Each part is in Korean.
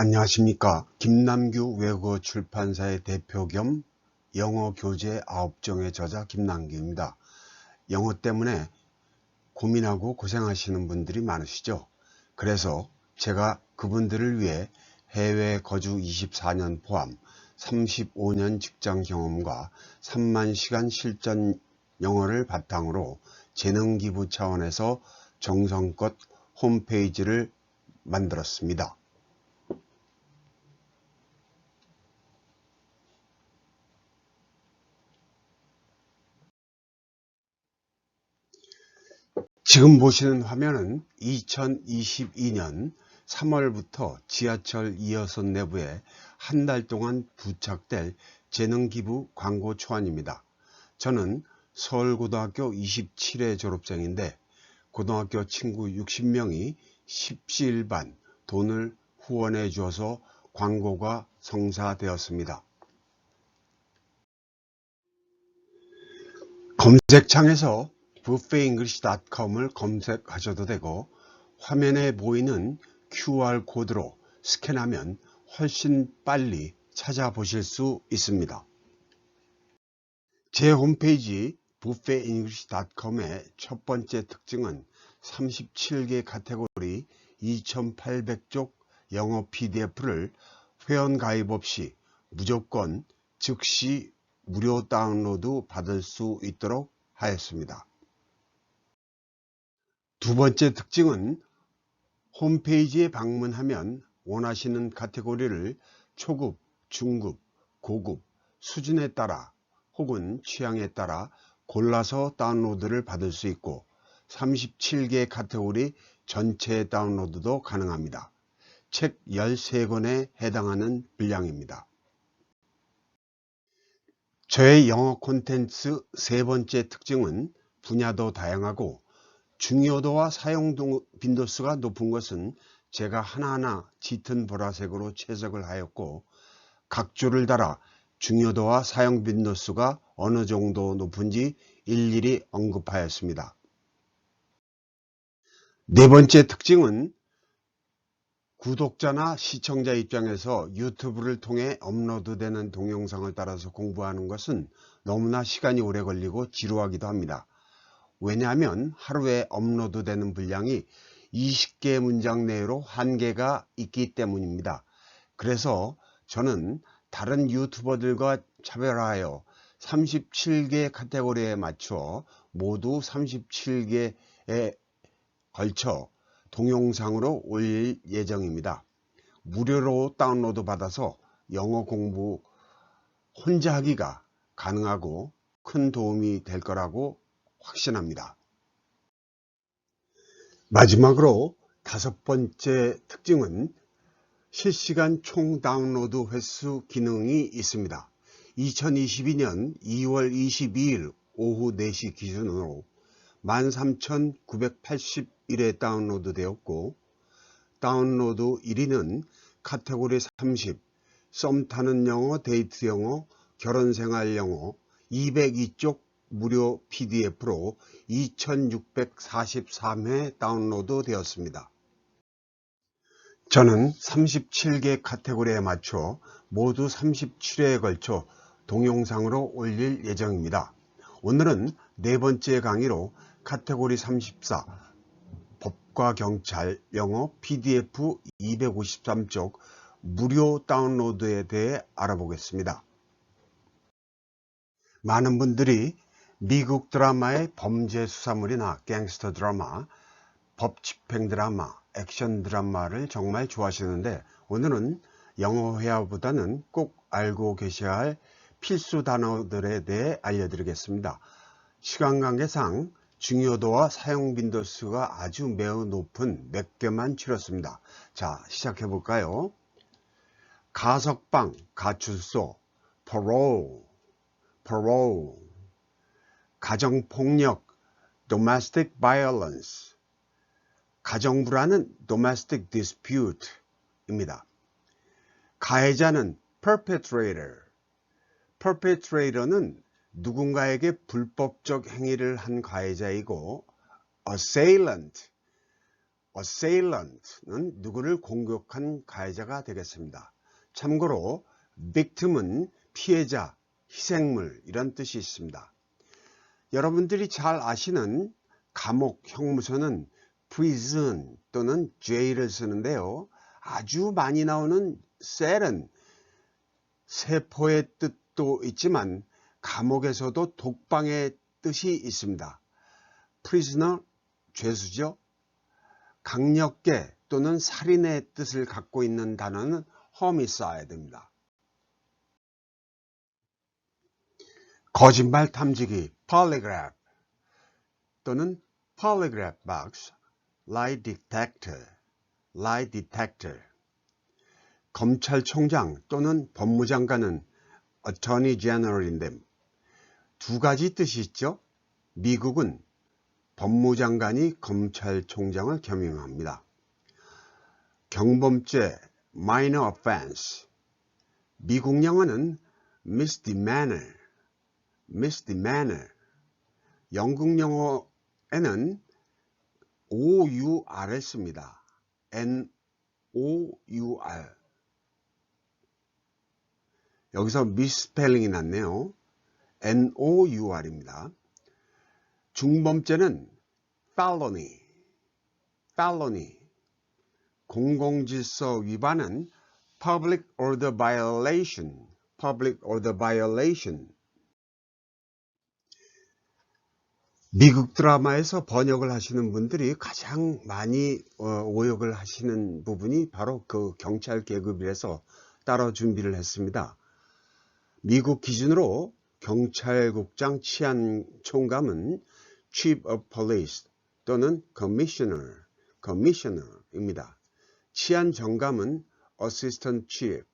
안녕하십니까 김남규 외국어 출판사의 대표 겸 영어 교재 9종의 저자 김남규입니다. 영어 때문에 고민하고 고생하시는 분들이 많으시죠. 그래서 제가 그분들을 위해 해외 거주 24년 포함 35년 직장 경험과 3만 시간 실전 영어를 바탕으로 재능 기부 차원에서 정성껏 홈페이지를 만들었습니다. 지금 보시는 화면은 2022년 3월부터 지하철 2호선 내부에 한 달 동안 부착될 재능기부 광고 초안입니다. 저는 서울고등학교 27회 졸업생인데 고등학교 친구 60명이 십시일반 돈을 후원해 주어서 광고가 성사되었습니다. 검색창에서 buffetenglish.com을 검색하셔도 되고 화면에 보이는 QR코드로 스캔하면 훨씬 빨리 찾아보실 수 있습니다. 제 홈페이지 buffetenglish.com의 첫 번째 특징은 37개 카테고리 2800쪽 영어 PDF를 회원 가입 없이 무조건 즉시 무료 다운로드 받을 수 있도록 하였습니다. 두 번째 특징은 홈페이지에 방문하면 원하시는 카테고리를 초급, 중급, 고급, 수준에 따라 혹은 취향에 따라 골라서 다운로드를 받을 수 있고 37개 카테고리 전체 다운로드도 가능합니다. 책 13권에 해당하는 분량입니다. 저의 영어 콘텐츠 세 번째 특징은 분야도 다양하고 중요도와 사용 빈도수가 높은 것은 제가 하나하나 짙은 보라색으로 채색을 하였고 각 줄을 달아 중요도와 사용 빈도수가 어느 정도 높은지 일일이 언급하였습니다. 네 번째 특징은 구독자나 시청자 입장에서 유튜브를 통해 업로드되는 동영상을 따라서 공부하는 것은 너무나 시간이 오래 걸리고 지루하기도 합니다. 왜냐하면 하루에 업로드 되는 분량이 20개 문장 내로 한계가 있기 때문입니다. 그래서 저는 다른 유튜버들과 차별하여 37개 카테고리에 맞추어 모두 37개에 걸쳐 동영상으로 올릴 예정입니다. 무료로 다운로드 받아서 영어 공부 혼자 하기가 가능하고 큰 도움이 될 거라고 확신합니다. 마지막으로 다섯 번째 특징은 실시간 총 다운로드 횟수 기능이 있습니다. 2022년 2월 22일 오후 4시 기준으로 13,981회 다운로드 되었고 다운로드 1위는 카테고리 30, 썸 타는 영어, 데이트 영어, 결혼생활 영어 202쪽 무료 PDF로 2643회 다운로드 되었습니다. 저는 37개 카테고리에 맞춰 모두 37회에 걸쳐 동영상으로 올릴 예정입니다. 오늘은 네 번째 강의로 카테고리 34 법과 경찰 영어 PDF 253쪽 무료 다운로드에 대해 알아보겠습니다. 많은 분들이 미국 드라마의 범죄 수사물이 나 갱스터 드라마, 법 집행 드라마, 액션 드라마를 정말 좋아하시는데 오늘은 영어 회화보다는 꼭 알고 계셔야 할 필수 단어들에 대해 알려드리겠습니다. 시간 관계상 중요도와 사용 빈도수가 아주 매우 높은 몇 개만 치렀습니다. 자, 시작해 볼까요? 가석방, 가출소, parole, parole, 가정폭력, domestic violence, 가정불안은 domestic dispute 입니다. 가해자는 perpetrator, perpetrator는 누군가에게 불법적 행위를 한 가해자이고 assailant, assailant는 누구를 공격한 가해자가 되겠습니다. 참고로 victim은 피해자, 희생물 이런 뜻이 있습니다. 여러분들이 잘 아시는 감옥, 형무소는 prison 또는 jail을 쓰는데요. 아주 많이 나오는 셀은 세포의 뜻도 있지만 감옥에서도 독방의 뜻이 있습니다. prisoner, 죄수죠. 강력계 또는 살인의 뜻을 갖고 있는 단어는 homicide입니다. 거짓말 탐지기 polygraph 또는 polygraph box, lie detector, lie detector 검찰총장 또는 법무장관은 attorney general인데 두 가지 뜻이 있죠. 미국은 법무장관이 검찰총장을 겸임합니다. 경범죄 minor offense 미국 영어는 misdemeanor misdemeanor 영국 영어에는 OUR을 씁니다. N-O-U-R 여기서 미스펠링이 났네요. N-O-U-R입니다. 중범죄는 felony, felony. 공공질서 위반은 public order violation, public order violation. 미국 드라마에서 번역을 하시는 분들이 가장 많이 어, 오역을 하시는 부분이 바로 그 경찰 계급이라서 따로 준비를 했습니다. 미국 기준으로 경찰국장 치안총감은 Chief of Police 또는 Commissioner, Commissioner입니다. 치안정감은 Assistant Chief,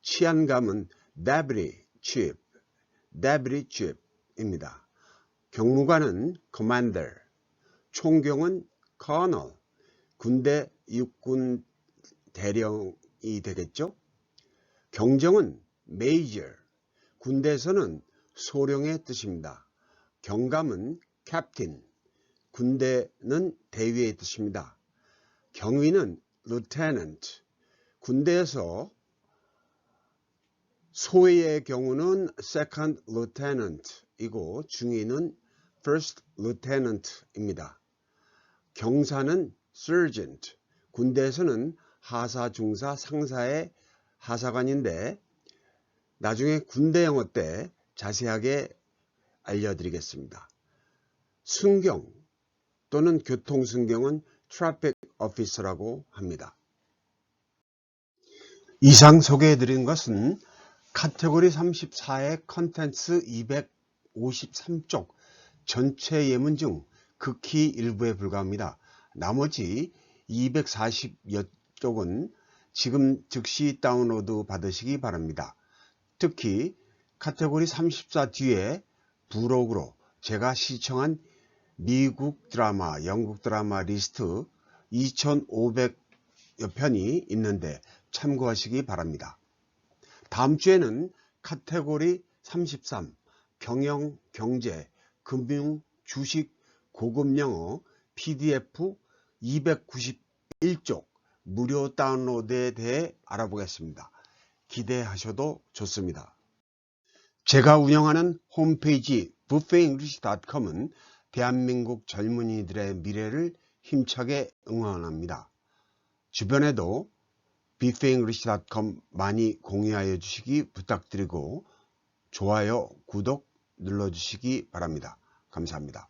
치안감은 Deputy Chief, Deputy Chief입니다. 경무관은 Commander, 총경은 Colonel, 군대 육군 대령이 되겠죠. 경정은 Major, 군대에서는 소령의 뜻입니다. 경감은 captain, 군대는 대위의 뜻입니다. 경위는 lieutenant, 군대에서 소위의 경우는 second lieutenant 이고 중위는 first lieutenant입니다. 경사는 sergeant, 군대에서는 하사, 중사, 상사의 하사관인데 나중에 군대 영어 때 자세하게 알려드리겠습니다. 순경 또는 교통순경은 트래픽 오피서라고 합니다. 이상 소개해드린 것은 카테고리 34의 컨텐츠 253쪽 전체 예문 중 극히 일부에 불과합니다. 나머지 240여 쪽은 지금 즉시 다운로드 받으시기 바랍니다. 특히 카테고리 34 뒤에 부록으로 제가 시청한 미국 드라마, 영국 드라마 리스트 2500여 편이 있는데 참고하시기 바랍니다. 다음 주에는 카테고리 33 경영, 경제, 금융, 주식, 고급 영어 PDF 291쪽 무료 다운로드에 대해 알아보겠습니다. 기대하셔도 좋습니다. 제가 운영하는 홈페이지 buffetenglish.com은 대한민국 젊은이들의 미래를 힘차게 응원합니다. 주변에도 buffetenglish.com 많이 공유하여 주시기 부탁드리고 좋아요, 구독 눌러주시기 바랍니다. 감사합니다.